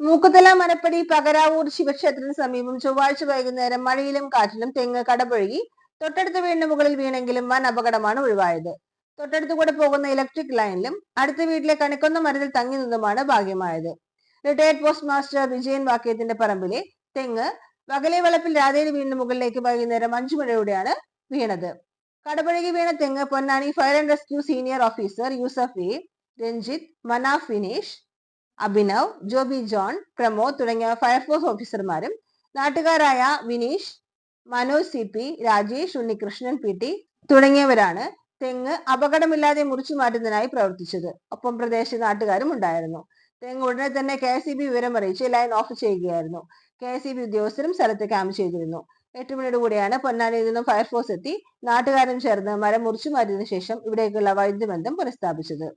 മൂക്കുതല മനപ്പടി പകരാവൂർ ശിവക്ഷേത്രത്തിന് സമീപം ചൊവ്വാഴ്ച വൈകുന്നേരം മഴയിലും കാറ്റിലും തെങ്ങ് കടപുഴകി തൊട്ടടുത്ത് വീടിന് മുകളിൽ വീണെങ്കിലും വൻ അപകടമാണ് ഒഴിവായത്. തൊട്ടടുത്ത് കൂടെ പോകുന്ന ഇലക്ട്രിക് ലൈനിലും അടുത്ത വീട്ടിലെ കണിക്കൊന്ന മരത്തിൽ തങ്ങി നിന്നുമാണ് ഭാഗ്യമായത്. റിട്ടയർഡ് പോസ്റ്റ് മാസ്റ്റർ വിജയൻ വാക്യത്തിന്റെ പറമ്പിലെ തെങ്ങ് വകലെ വളപ്പിൽ രാധേരി വീടിന് മുകളിലേക്ക് വൈകുന്നേരം അഞ്ചു മണിയോടെയാണ് വീണത്. കടപുഴകി വീണ തെങ്ങ് Ponnani fire and rescue senior officer Yusuf Ranjith Manaf Vinesh Abhinav Joby John Pramod തുടങ്ങിയ ഫയർഫോഴ്സ് ഓഫീസർമാരും നാട്ടുകാരായ Vineesh Manoj C P Rajesh Unnikrishnan P T തുടങ്ങിയവരാണ് തെങ്ങ് അപകടമില്ലാതെ മുറിച്ചു മാറ്റുന്നതിനായി പ്രവർത്തിച്ചത്. ഒപ്പം പ്രദേശ നാട്ടുകാരും ഉണ്ടായിരുന്നു. തെങ്ങ് ഉടനെ തന്നെ കെ എസ് വിവരം അറിയിച്ച് ലൈൻ ഓഫ് ചെയ്യുകയായിരുന്നു. കെ എസ് ഉദ്യോഗസ്ഥരും സ്ഥലത്ത് ക്യാമ്പ് ചെയ്തിരുന്നു. എട്ട് മണിയോട് കൂടിയാണ് പൊന്നാനിയിൽ നിന്നും ഫയർഫോഴ്സ് എത്തി. നാട്ടുകാരും ചേർന്ന് മരം മുറിച്ചു മാറ്റിയതിനു ശേഷം ഇവിടേക്കുള്ള വൈദ്യുതി ബന്ധം പുനഃസ്ഥാപിച്ചത്.